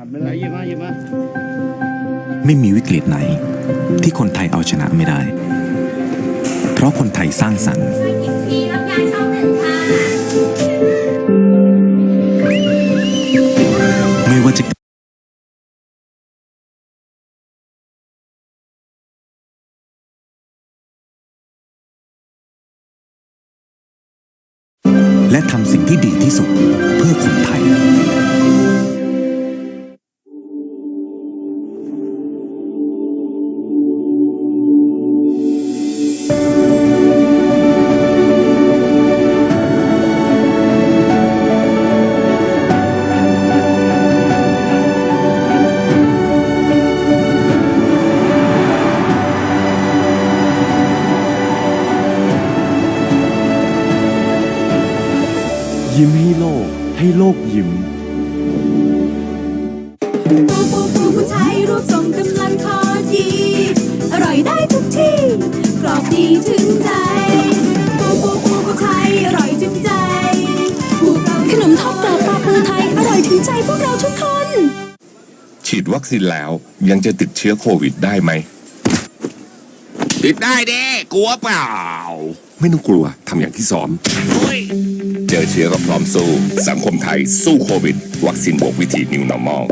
หันไปเลยหยิบมาหยิบมาไม่มีวิกฤตไหน ที่คนไทยเอาชนะไม่ได้ เพราะคนไทยสร้างสรรค์ฟรีรับยาช่องหนึ่งค่ะไม่ว่าจะและทำสิ่งที่ดีที่สุดเพื่อคนไทย ยิ้มให้โลก ให้โลกยิ้มปูปูปูผู้ไทยรูปทรงกำลังพอดี อร่อยได้ทุกที่ กรอบดีถึงใจปูปูปูผู้ไทยอร่อยถึงใจปูเกาขนมทอดกรอบปลาปูไทย อร่อยถึงใจพวกเราทุกคน ฉีดวัคซีนแล้วยังจะติดเชื้อโควิดได้ไหม ติดได้เด้กลัวเปล่า ไม่ต้องกลัวทำอย่างที่ซ้อม เจอเชื้อก็พร้อมสู้ สังคมไทยสู้โควิด วัคซีนบวกวิธี New Normal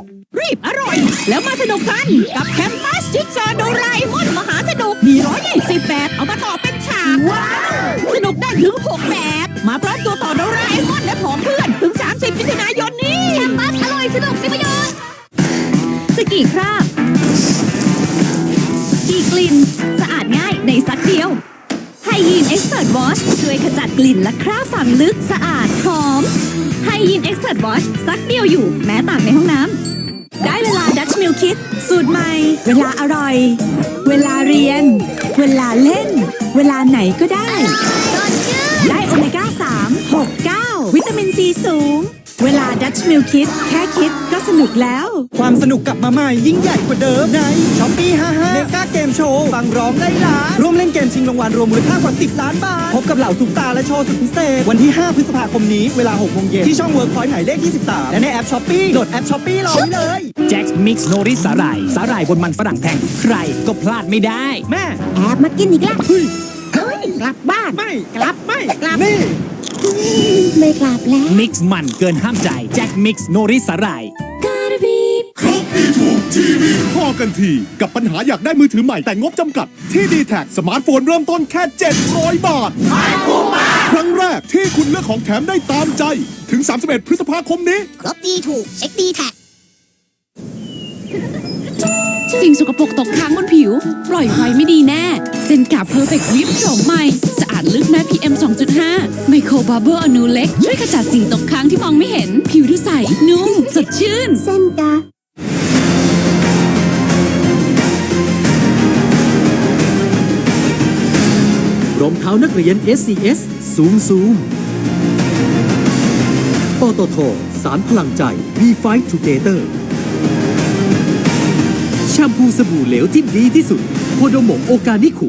รีบอร่อย แล้วมาสนุกกัน กับแคมปัสจิ๊กซอว์โดราเอมอนมหาสนุก มีร้อยยี่สิบแบบ เอามาต่อเป็นฉากว้าวสนุกได้ถึง6แบบ มาพร้อมตัวต่อโดราเอมอนและผองเพื่อน ถึง 30มิถุนายนนี้แคมปัสอร่อยสนุกมีประโยชน์จะกี่คราบกี่กลิ่นสะอาดง่ายในซักเดียวไฮ ยีนเอ็กซ์เพรสวอชช่วยขจัดกลิ่นและคราบฝังลึกสะอาดหอมไฮยีนเอ็กซ์เพรสวอชซักเดียวอยู่แม้ตากในห้องน้ำได้เวลาดัชมิลคิดสูตรใหม่ เวลาอร่อย เวลาเรียน เวลาเล่น เวลาไหนก็ได้ ได้โอเมก้า3 6 9 วิตามินซีสูง เวลาดัชมิลคิดแค่คิดก็สนุกแล้ว ความสนุกกลับมาใหม่ยิ่งใหญ่กว่าเดิมในช้อปปี้55เมกาเกมโชว์ฟังร้องได้ล้านร่วมเล่นเกมชิงรางวัลรวมมูลค่ากว่า 10 ล้านบาท พบกับเหล่าซุปตาและโชว์สุดพิเศษ วันที่ 5 พฤษภาคมนี้เวลา6โมงเย็นที่ช่องเวิร์กพอยต์หมายเลข23 และในแอปช้อปปี้โหลดแอปช้อปปี้รอไว้เลยแจ็คมิกซ์โนริสาหร่ายสาหร่ายบนมันฝรั่งแท่งใครก็พลาดไม่ได้ แม่แอบมากินอีกแล้วเฮ้ยกลับบ้านไม่กลับไม่กลับนี่ ไม่กลับแล้ว มิกซ์มันเกินห้ามใจ แจ็คมิกซ์โนริสาหร่าย Gotta be พอกันทีกับปัญหาอยากได้มือถือใหม่แต่งบจำกัด ที่ดีแท็สมาร์ทโฟนเริ่มต้นแค่ 700 บาทครั้งแรกที่คุณเลือกของแถมได้ตามใจ ถึง 31 พฤษภาคมนี้ ครบดีถูกเช็คดีแท็กสิ่งสกปรกตกค้างบนผิว ปล่อยไว้ไม่ดีแน่ เซนกาเพอร์เฟกต์วิปโฉมใหม่สะอาดลึกแม้ PM 2.5 ไมโครบับเบิลอนูเล็ก ช่วยขจัดสิ่งตกค้างที่มองไม่เห็น ผิวดูใส นุ่ม สดชื่น เส้นการองเท้านักเรียน SCS ซูมซูมปตทสารพลังใจ We Fight Together แชมพูสบู่เหลวที่ดีที่สุดโคโดโมโอการิคุ